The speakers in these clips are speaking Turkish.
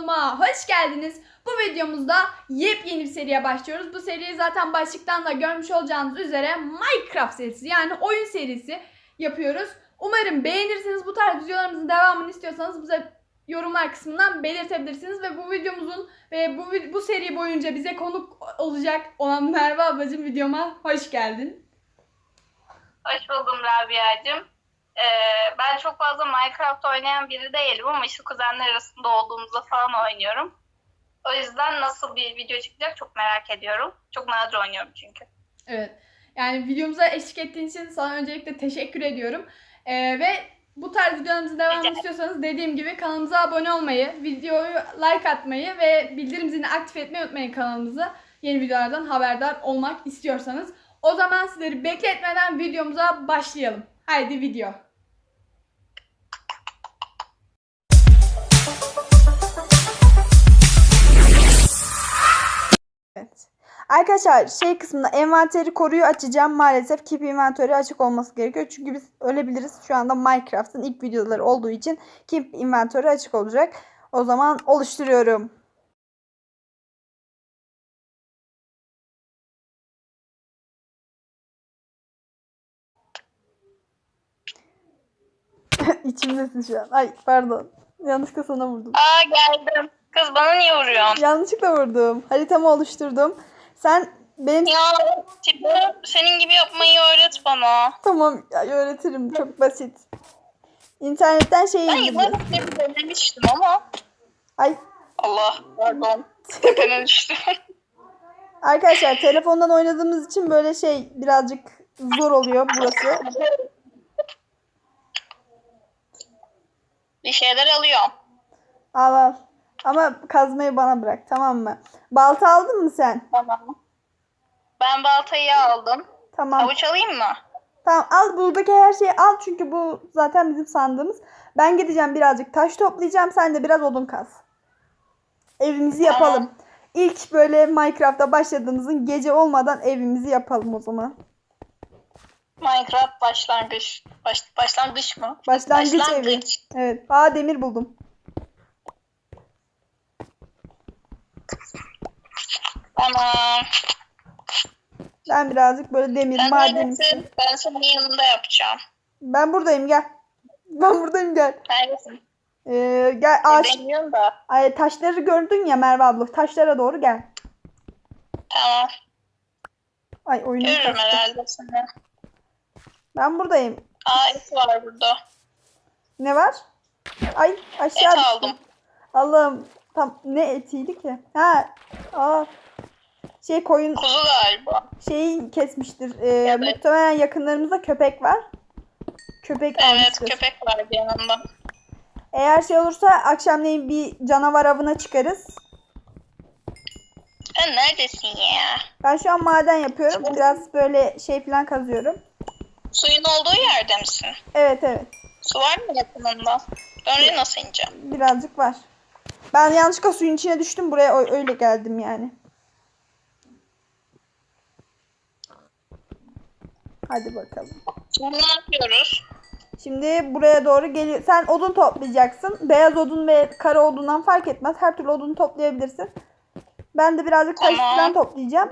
kanalıma hoş geldiniz. Bu videomuzda yepyeni bir seriye başlıyoruz. Bu seriyi zaten başlıktan da görmüş olacağınız üzere Minecraft serisi yani oyun serisi yapıyoruz. Umarım beğenirsiniz. Bu tarz videolarımızın devamını istiyorsanız bize yorumlar kısmından belirtebilirsiniz ve bu videomuzun ve bu bu seri boyunca bize konuk olacak olan Merve ablacığım videoma hoş geldin. Hoş buldum Rabia'cığım. Ee, ben çok fazla Minecraft oynayan biri değilim ama işte kuzenler arasında olduğumuzda falan oynuyorum. O yüzden nasıl bir video çıkacak çok merak ediyorum. Çok nadir oynuyorum çünkü. Evet. Yani videomuza eşlik ettiğin için sana öncelikle teşekkür ediyorum. Ee, ve bu tarz videolarımızın devamını Rica istiyorsanız dediğim gibi kanalımıza abone olmayı, videoyu like atmayı ve bildirim zilini aktif etmeyi unutmayın kanalımıza. Yeni videolardan haberdar olmak istiyorsanız. O zaman sizleri bekletmeden videomuza başlayalım. Haydi video. Evet. Arkadaşlar şey kısmında envanteri koruyu açacağım. Maalesef keep inventörü açık olması gerekiyor. Çünkü biz ölebiliriz. Şu anda Minecraft'ın ilk videoları olduğu için keep inventörü açık olacak. O zaman oluşturuyorum. İçimdesin şu an. Ay pardon. Yanlışlıkla sana vurdum. Aa geldim. Kız bana niye vuruyorsun? Yanlışlıkla vurdum. Haritamı oluşturdum. Sen benim Ya tipi senin gibi yapmayı öğret bana. Tamam ya, öğretirim. Çok basit. İnternetten şey Ben yıllar önce denemiştim ama. Ay Allah pardon. Tepene düştü. arkadaşlar telefondan oynadığımız için böyle şey birazcık zor oluyor burası. bir şeyler alıyorum. Al al. Ama kazmayı bana bırak tamam mı? Balta aldın mı sen? Tamam. Ben baltayı aldım. Tamam. Avuç alayım mı? Tamam al buradaki her şeyi al çünkü bu zaten bizim sandığımız. Ben gideceğim birazcık taş toplayacağım. Sen de biraz odun kaz. Evimizi Tamam. yapalım. İlk böyle Minecraft'a başladığımızın gece olmadan evimizi yapalım o zaman. Minecraft başlangıç. Baş, başlangıç mı? Başlangıç, evi. Başlangıç. Evet. Aa demir buldum. Tamam. Ben birazcık böyle demir Sen maden istiyorum. Ben senin yanında yapacağım. Ben buradayım gel. Ben buradayım gel. Neredesin? Ee, gel ağaç. Deniyorum da. Ay, taşları gördün ya Merve abla. Taşlara doğru gel. Tamam. Ay oyunum Görürüm herhalde seni. Ben buradayım. Aa et var burada. Ne var? Ay aşağı Et düştüm. aldım. Allah'ım tam ne etiydi ki? Ha. Aa. Şey koyun Kuzu galiba. şeyi kesmiştir. Ee, Evet. Muhtemelen yakınlarımızda köpek var. Köpek Evet almıştır. köpek var bir yanında. Eğer şey olursa akşamleyin bir canavar avına çıkarız. Sen neredesin ya? Ben şu an maden yapıyorum. Biraz böyle şey falan kazıyorum. Suyun olduğu yerde misin? Evet evet. Su var mı yakınında? Ben oraya nasıl ineceğim? Birazcık var. Ben yanlışlıkla suyun içine düştüm. Buraya öyle geldim yani. Hadi bakalım. Şimdi ne yapıyoruz? Şimdi buraya doğru geliyor. Sen odun toplayacaksın. Beyaz odun ve kara odundan fark etmez. Her türlü odun toplayabilirsin. Ben de birazcık Tamam. falan toplayacağım.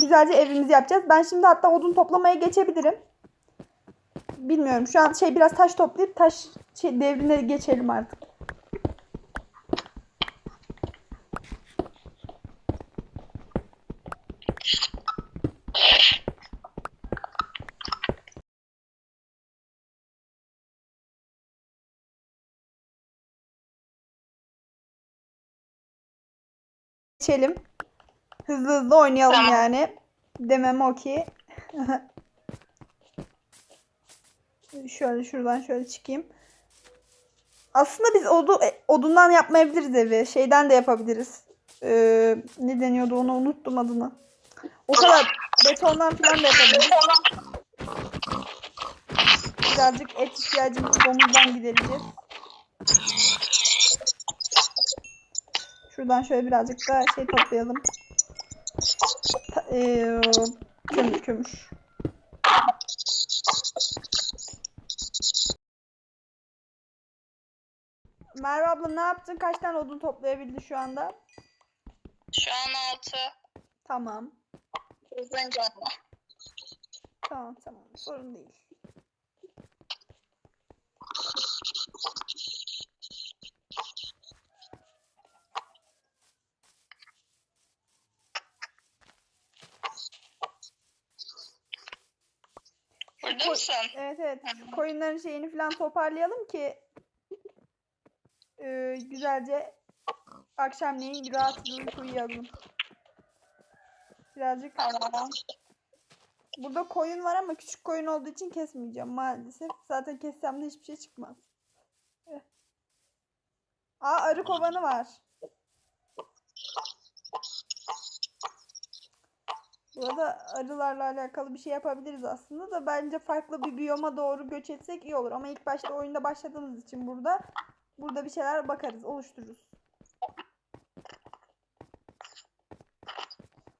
Güzelce evimizi yapacağız. Ben şimdi hatta odun toplamaya geçebilirim. Bilmiyorum. Şu an şey biraz taş toplayıp taş şey devrine geçelim artık. Geçelim. Hızlı hızlı oynayalım Tamam. yani. Demem o ki. şöyle şuradan şöyle çıkayım. Aslında biz odu, e, odundan yapmayabiliriz evi. Şeyden de yapabiliriz. Ee, ne deniyordu onu unuttum adını. O kadar betondan falan da yapabiliriz. Birazcık et ihtiyacımız domuzdan gidereceğiz. Şuradan şöyle birazcık da şey toplayalım. Ta- eee, kömür kömür. Merve abla ne yaptın? Kaç tane odun toplayabildin şu anda? Şu an 6. Tamam. Hızlıca ama. Tamam tamam. Sorun değil. Burada mısın? Evet evet. Koyunların şeyini falan toparlayalım ki e, güzelce akşamleyin rahat bir uyku uyuyalım. Birazcık. Burada koyun var ama küçük koyun olduğu için kesmeyeceğim maalesef. Zaten kessem de hiçbir şey çıkmaz. Eh. Aa arı kovanı var. Burada arılarla alakalı bir şey yapabiliriz aslında da bence farklı bir biyoma doğru göç etsek iyi olur. Ama ilk başta oyunda başladığımız için burada burada bir şeyler bakarız, oluştururuz.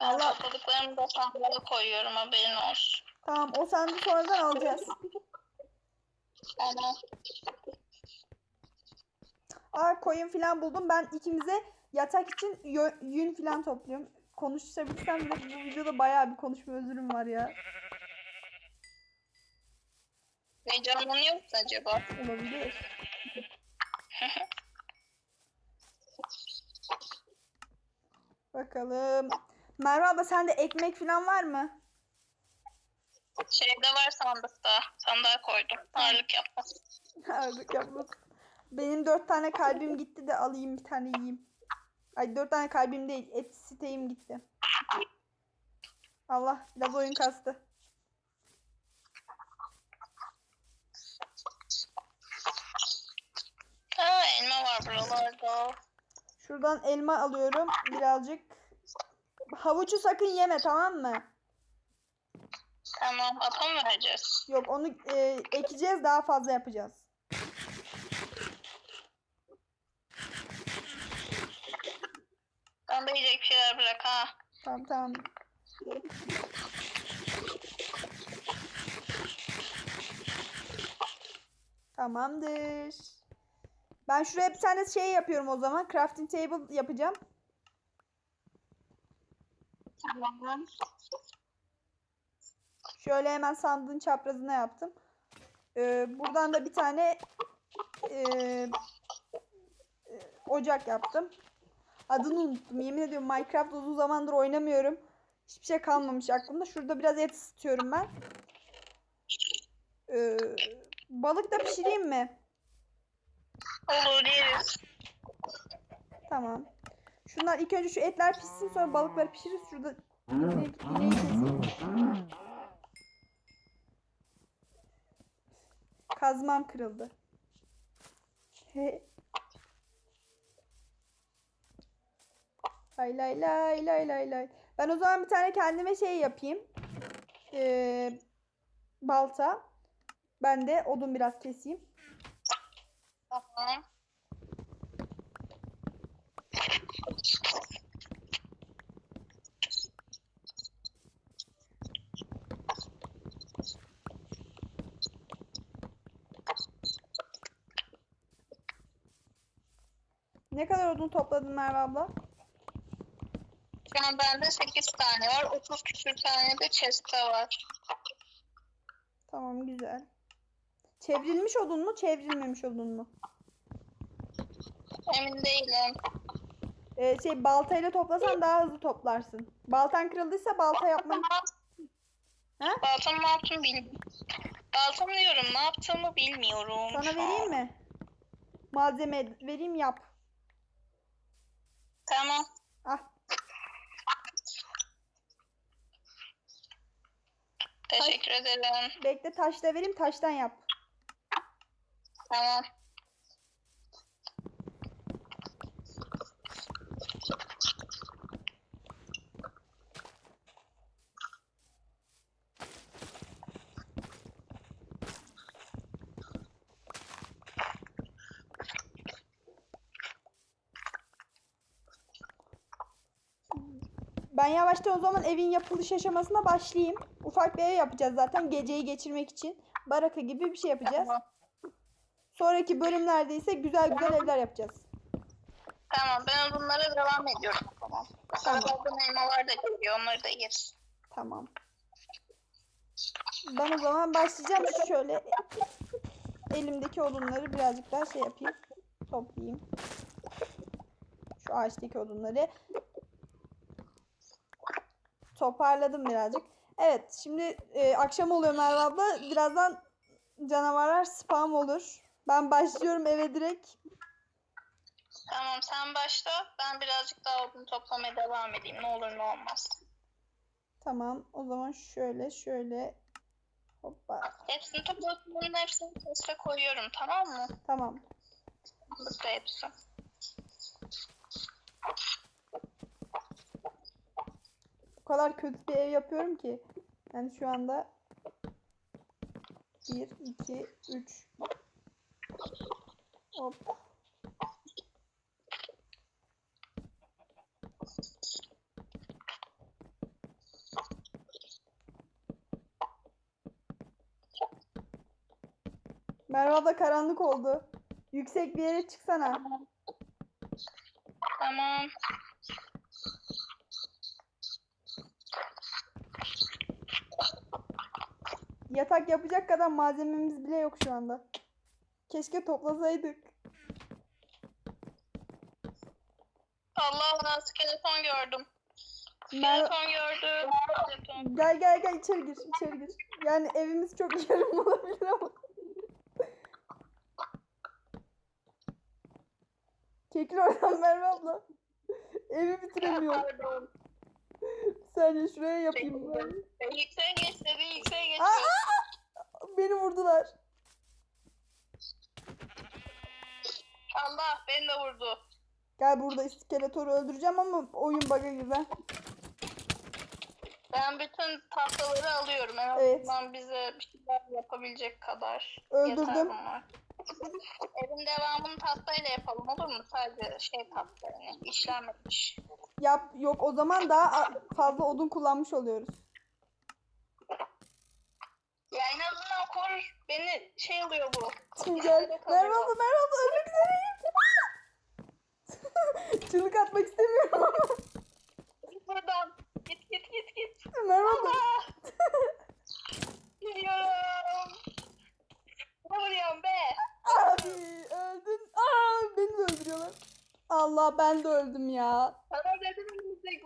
Ben Allah- topladıklarımı da sandığa koyuyorum haberin olsun. Tamam o sandığı sonradan alacağız. Aa koyun falan buldum. Ben ikimize yatak için yün falan topluyorum. Konuşabilsem de bu videoda bayağı bir konuşma özürüm var ya. Heyecanlanıyor musun acaba? Olabilir. Bakalım. Merve abla sende ekmek falan var mı? Şeyde var sandıkta. Sandığa koydum. Ağırlık yapma. Ağırlık yapmasın. Benim dört tane kalbim gitti de alayım bir tane yiyeyim. Ay dört tane kalbim değil. Et siteğim gitti. Allah biraz oyun kastı. Ha elma var buralarda. Şuradan elma alıyorum birazcık. Havucu sakın yeme tamam mı? Tamam apa mı vereceğiz? Yok onu e, ekeceğiz daha fazla yapacağız. Bana da yiyecek bir şeyler bırak ha. Tamam tamam. Tamamdır. Ben şuraya bir tane şey yapıyorum o zaman. Crafting table yapacağım. Tamam. Şöyle hemen sandığın çaprazına yaptım. Ee, buradan da bir tane e, e, ocak yaptım. Adını unuttum. Yemin ediyorum Minecraft uzun zamandır oynamıyorum. Hiçbir şey kalmamış aklımda. Şurada biraz et ısıtıyorum ben. Ee, balık da pişireyim mi? Olur yeriz. Tamam. Şunlar ilk önce şu etler pişsin sonra balıkları pişiririz. Şurada ineği keseyim. Kazmam kırıldı. Lay lay lay lay lay lay. Ben o zaman bir tane kendime şey yapayım. Ee, balta. Ben de odun biraz keseyim. Tamam. Ne kadar odun topladın Merve abla? Şu an bende 8 tane var. 30 küsür tane de chest'te var. Tamam güzel. Çevrilmiş odun mu, çevrilmemiş odun mu? Emin değilim. Ee, şey baltayla toplasan daha hızlı toplarsın. Baltan kırıldıysa balta yapmanı... Ha? Baltam ne yaptım bilmiyorum. Baltam diyorum ne yaptığımı bilmiyorum. Sana vereyim mi? Malzeme vereyim yap. Tamam. Ah. Teşekkür ederim. Bekle taş da vereyim taştan yap. Tamam. Ben yavaştan o zaman evin yapılış aşamasına başlayayım. Ufak bir ev yapacağız zaten geceyi geçirmek için. Baraka gibi bir şey yapacağız. Tamam. Sonraki bölümlerde ise güzel güzel evler yapacağız. Tamam ben bunlara devam ediyorum. Tamam. Arabadan elmalar da geliyor. Onları da yeriz. Tamam. Ben o zaman başlayacağım. Şöyle elimdeki odunları birazcık daha şey yapayım. Toplayayım. Şu ağaçtaki odunları. Toparladım birazcık. Evet şimdi e, akşam oluyor Merve abla. Birazdan canavarlar spam olur. Ben başlıyorum eve direkt. Tamam sen başla. Ben birazcık daha odun toplamaya devam edeyim. Ne olur ne olmaz. Tamam o zaman şöyle şöyle. Hoppa. Hepsini toplayıp bunun hepsini teste koyuyorum tamam mı? Tamam. Burada hepsi. Kadar kötü bir ev yapıyorum ki. Yani şu anda 1, 2, 3 Hop. Merve abla karanlık oldu. Yüksek bir yere çıksana. Tamam. Yatak yapacak kadar malzememiz bile yok şu anda. Keşke toplasaydık. Allah Allah skeleton gördüm. Skeleton gördüm. Skeleton. Gel gel gel içeri gir içeri gir. Yani evimiz çok yarım olabilir ama. Çekil oradan Merve abla. Evi bitiremiyorum. Saniye şuraya yapayım ben. Yükseğe geç dedin yükseğe geçiyorsun. aa! Beni vurdular. Allah beni de vurdu. Gel burada iskeletoru öldüreceğim ama oyun bug'a girdi. Ben bütün tahtaları alıyorum. En Evet. azından bize bir şeyler yapabilecek kadar Öldürdüm. Evin devamını tahtayla yapalım olur mu? Sadece şey tahta yani işlenmemiş. Yap yok o zaman daha fazla odun kullanmış oluyoruz. Ya en azından korur. Beni şey oluyor bu. Gel. Merve abla ölmek üzereyim. Çığlık atmak istemiyorum ama. Git buradan. Git git git git. Allah! Gidiyorum. Ne vuruyorsun be? Abi öldün. Aa beni de öldürüyorlar. Allah ben de öldüm ya. Sana dedim?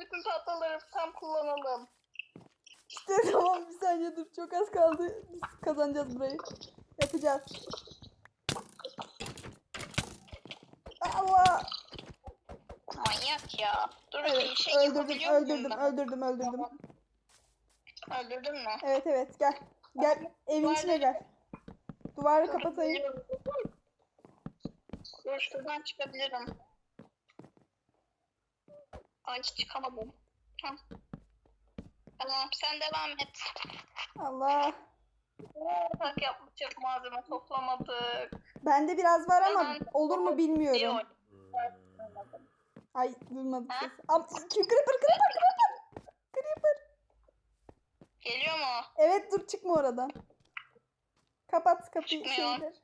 Bütün tahtaları tam kullanalım. İşte tamam bir saniye dur çok az kaldı. Biz kazanacağız burayı. Yapacağız. Allah. Manyak ya. Dur Evet, bir şey öldürdüm yapabiliyor muyum öldürdüm öldürdüm öldürdüm. Öldürdün mü? Evet evet gel. Gel evin içine gel. Duvarı kapatayım. Dur şuradan çıkabilirim. Ay çıkamadım. Tamam. Tamam sen devam et. Allah. Bak yapacak malzeme toplamadık. Bende biraz var ama olur mu bilmiyorum. oyun. Ay duymadım Ha? ses. Am creeper creeper creeper. Creeper. Geliyor mu? Evet dur çıkma oradan. Kapat kapıyı Çıkmıyor. şeyler.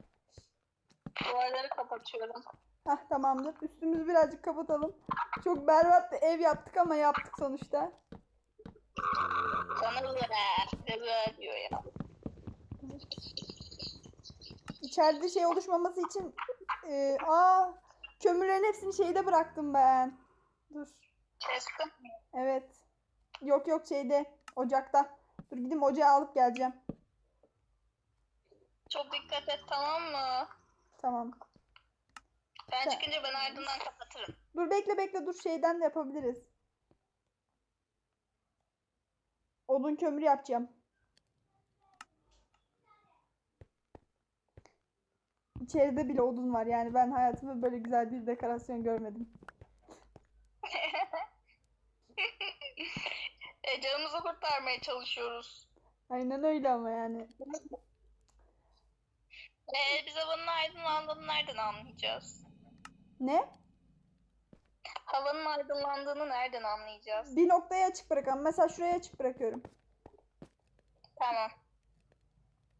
Duvarları kapatıyorum. Hah tamamdır. Üstümüzü birazcık kapatalım. Çok berbat bir ev yaptık ama yaptık sonuçta. Sana. Güzel diyor ya. İçeride şey oluşmaması için e, aa kömürlerin hepsini şeyde bıraktım ben. Dur. Kestim. Evet. Yok yok şeyde ocakta. Dur gideyim ocağı alıp geleceğim. Çok dikkat et tamam mı? Tamam. Ben Sen- çıkınca ben ardından kapatırım. Dur bekle bekle dur şeyden de yapabiliriz. Odun kömür yapacağım. İçeride bile odun var yani ben hayatımda böyle güzel bir dekorasyon görmedim. E, canımızı kurtarmaya çalışıyoruz. Aynen öyle ama yani. E, biz havanın aydınlandığını nereden anlayacağız? Ne? Havanın aydınlandığını nereden anlayacağız? Bir noktaya açık bırakalım. Mesela şuraya açık bırakıyorum. Tamam.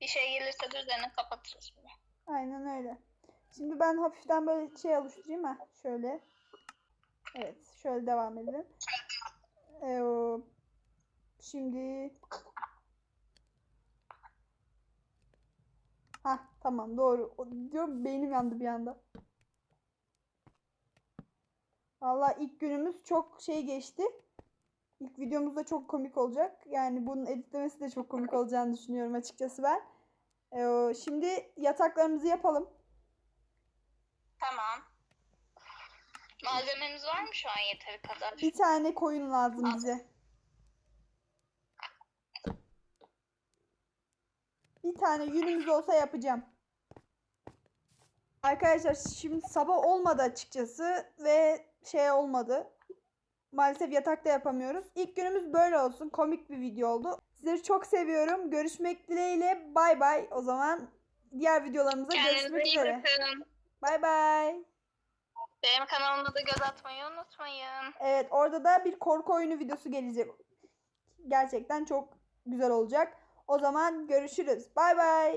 Bir şey gelirse de üzerine kapatırız bunu. Aynen öyle. Şimdi ben hafiften böyle şey oluşturayım ha. Şöyle. Evet. Şöyle devam edelim. Ee, şimdi Ha tamam doğru. O, diyorum beynim yandı bir anda. Valla ilk günümüz çok şey geçti. İlk videomuz da çok komik olacak. Yani bunun editlemesi de çok komik olacağını düşünüyorum açıkçası ben. Ee, şimdi yataklarımızı yapalım. Tamam. Malzememiz var mı şu an yeteri kadar? Bir tane koyun lazım bize. Bir tane yünümüz olsa yapacağım. Arkadaşlar şimdi sabah olmadı açıkçası ve şey olmadı. Maalesef yatakta yapamıyoruz. İlk günümüz böyle olsun. Komik bir video oldu. Sizleri çok seviyorum. Görüşmek dileğiyle. Bay bay. O zaman diğer videolarımızda Kendinize görüşmek iyi üzere. bakın. Bay bay. Benim kanalıma da göz atmayı unutmayın. Evet orada da bir korku oyunu videosu gelecek. Gerçekten çok güzel olacak. O zaman görüşürüz. Bay bay.